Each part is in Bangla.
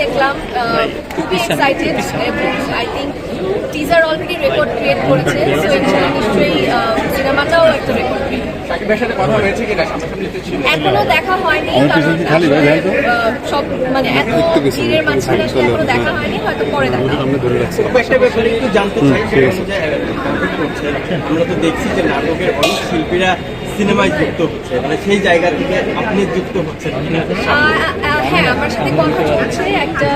দেখলাম আহ, খুবই এক্সাইটেড এবং I think teaser already record create করেছে সো ইনশাআল্লাহ নিশ্চয়ই সিনেমাটাও একটা রেকর্ড সাথে কথা হয়েছে কিনা সামনাসামনিতে ছিল। এখনও দেখা হয়নি সব মানে এত ভিড়ের মাঝখানে এখনও দেখা হ্যাঁ। হয়নি হয়তো পরে দেখা আমরা ধরে রাখছি। তবে একটা ব্যাপারে একটু জানতে চাই করছে। আমরা তো দেখছি যে নাটকের অনেক শিল্পীরা সিনেমায় যুক্ত হচ্ছে। মানে সেই জায়গা থেকে আপনি যুক্ত হচ্ছেন হ্যাঁ আমার সাথে কথা চলছে একটা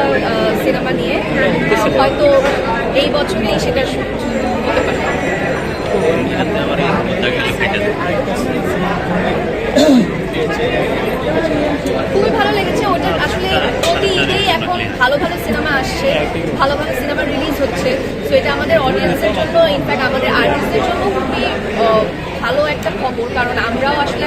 সিনেমা নিয়ে। হয়তো এই বছরেই সেটা হতে খুবই ভালো লেগেছে, ওটা আসলে ভালো ভালো সিনেমা আসছে ভালো ভালো সিনেমা রিলিজ হচ্ছে। সো এটা আমাদের অডিয়েন্সের জন্য ইনফ্যাক্ট আমাদের আর্টিস্টদের জন্য খুবই ভালো একটা খবর। কারণ আমরাও আসলে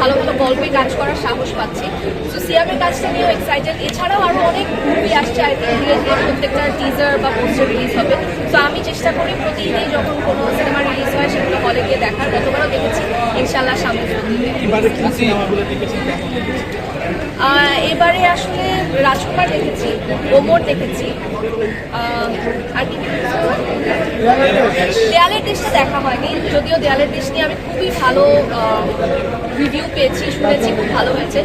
ভালো ভালো গল্পে কাজ করার সাহস পাচ্ছি। তো সিয়ামের কাজটা নিয়েও এক্সাইটেড এছাড়াও আরও অনেক মুভি আসছে আর ধীরে ধীরে প্রত্যেকটা টিজার বা পোস্টার রিলিজ হবে। তো আমি চেষ্টা করি প্রতিদিনই যখন কোনো সিনেমা রিলিজ হয় সেগুলো হলে গিয়ে দেখার। গতবারও দেখেছি ইনশাল্লাহ সামনে এবারে আসলে রাজকুমার দেখেছি ওমর দেখেছি। আর কি দেয়ালের দেশটা দেখা হয়নি যদিও দেয়ালের দেশ নিয়ে আমি খুবই ভালো রিভিউ পেয়েছি শুনেছি খুব ভালো হয়েছে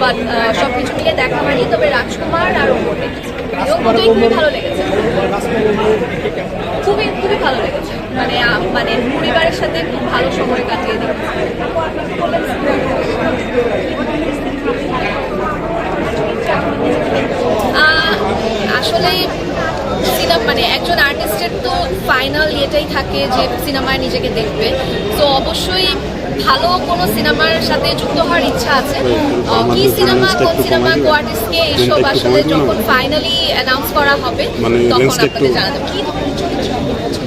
বাট সব কিছু নিয়ে দেখা হয়নি তবে রাজকুমার আর ওমর দেখেছি। খুবই ভালো লেগেছে। খুবই খুবই ভালো লেগেছে। মানে মানে পরিবারের সাথে খুব ভালো সময় কাটিয়ে দেখেছি আহ, আসলে সিনেমা মানে একজন আর্টিস্টের তো ইয়েটাই থাকে যে সিনেমায় নিজেকে দেখবে। তো অবশ্যই ভালো কোনো সিনেমার সাথে যুক্ত হওয়ার ইচ্ছা আছে। কি সিনেমা কোন সিনেমা কো আর্টিস্টকে এইসব আসলে যখন ফাইনালি অ্যানাউন্স করা হবে মানে তখন আপনাদের জানাতে কি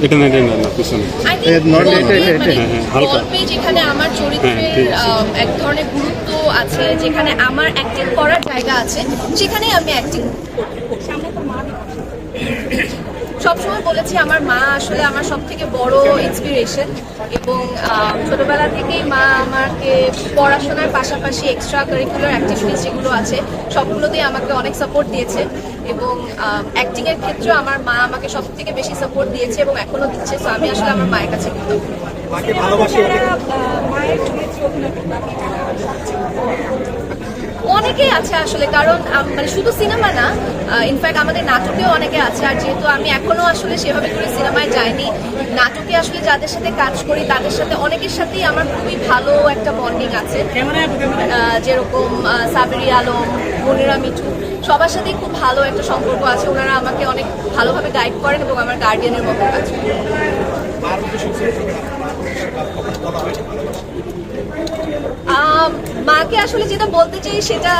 এখানে না না পিছনে গল্পে মানে হ্যাঁ, হ্যাঁ, যেখানে আমার হ্যাঁ, চরিত্রের এক ধরনের গুরুত্ব আছে যেখানে আমার অ্যাক্টিং করার জায়গা আছে সেখানে আমি অ্যাক্টিং সবসময় বলেছি আমার মা আসলে আমার সব থেকে বড় ইন্সপিরেশন এবং ছোটবেলা থেকেই মা আমাকে পড়াশোনার পাশাপাশি এক্সট্রা কারিকুলার অ্যাক্টিভিটিস যেগুলো আছে সবগুলোতেই আমাকে অনেক সাপোর্ট দিয়েছে এবং অ্যাক্টিং এর ক্ষেত্রে আমার মা আমাকে সব থেকে বেশি সাপোর্ট দিয়েছে এবং এখনও দিচ্ছে তো আমি আসলে আমার মায়ের কাছে ভালোবাসি? অনেকেই আছে আসলে কারণ মানে শুধু সিনেমা না ইনফ্যাক্ট আমাদের নাটকেও অনেকে আছে আর যেহেতু আমি এখনও আসলে সেভাবে করে সিনেমায় যাইনি নাটকে আসলে যাদের সাথে কাজ করি তাদের সাথে অনেকের সাথেই আমার খুবই ভালো একটা বন্ডিং আছে। যেরকম সাবেরি আলম মনিরা মিঠু সবার সাথেই খুব ভালো একটা সম্পর্ক আছে ওনারা আমাকে অনেক ভালোভাবে গাইড করেন এবং আমার গার্ডিয়ানের মতো কাজ করেন আম, মাকে আসলে যেটা বলতে চাই, সেটা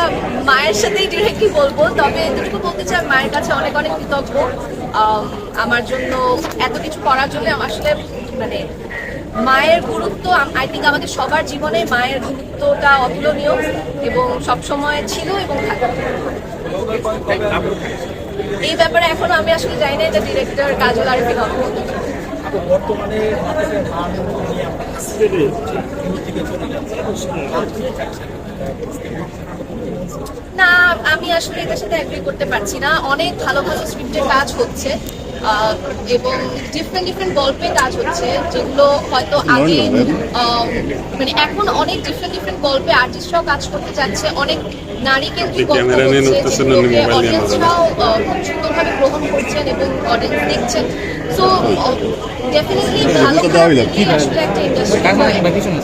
মায়ের সাথেই ডিরেক্টলি বলব। তবে যেটুকু বলতে চাই, মায়ের কাছে অনেক অনেক কৃতজ্ঞ। আমার জন্য এত কিছু করার জন্য আসলে মানে মায়ের গুরুত্ব আই থিঙ্ক আমাদের সবার জীবনে মায়ের গুরুত্বটা অতুলনীয় এবং সবসময় ছিল এবং থাকবে। এই ব্যাপারে এখনও আমি আসলে জানি না, এটা ডিরেক্টর কাজল অল্প বর্তমানে না, আমি আসলে এটার সাথে অ্যাগ্রি করতে পারছি না। অনেক ভালো ভালো স্ক্রিপ্টের কাজ হচ্ছে। এবং ডিফারেন্ট ডিফারেন্ট গল্পে কাজ হচ্ছে যেগুলো হয়তো আগে আহ, মানে এখন অনেক ডিফারেন্ট ডিফারেন্ট গল্পে আর্টিস্টরাও কাজ করতে যাচ্ছে অনেক নারী কেন্দ্রিক গল্প হচ্ছে অডিয়েন্সরাও খুব সুন্দরভাবে গ্রহণ করছেন এবং অডিয়েন্স দেখছেন। সো ডেফিনেটলি ভালো আসলে একটা ইন্ডাস্ট্রি তো পিছনে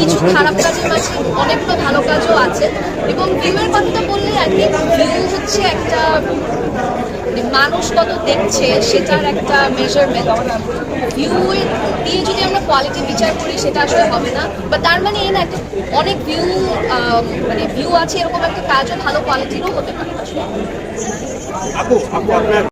কিছু খারাপ কাজের মাঝে অনেকগুলো ভালো কাজও আছে। এবং ভিউয়ের কথাটা বললে ভিউ হচ্ছে একটা মানুষ কত দেখছে, সেটার একটা মেজারমেন্ট ভিউ দিয়ে যদি আমরা কোয়ালিটি বিচার করি, সেটা আসলে হবে না। বা তার মানে এই না, একটা অনেক ভিউ মানে ভিউ আছে, এরকম একটা কাজও ভালো কোয়ালিটিরও হতে পারে।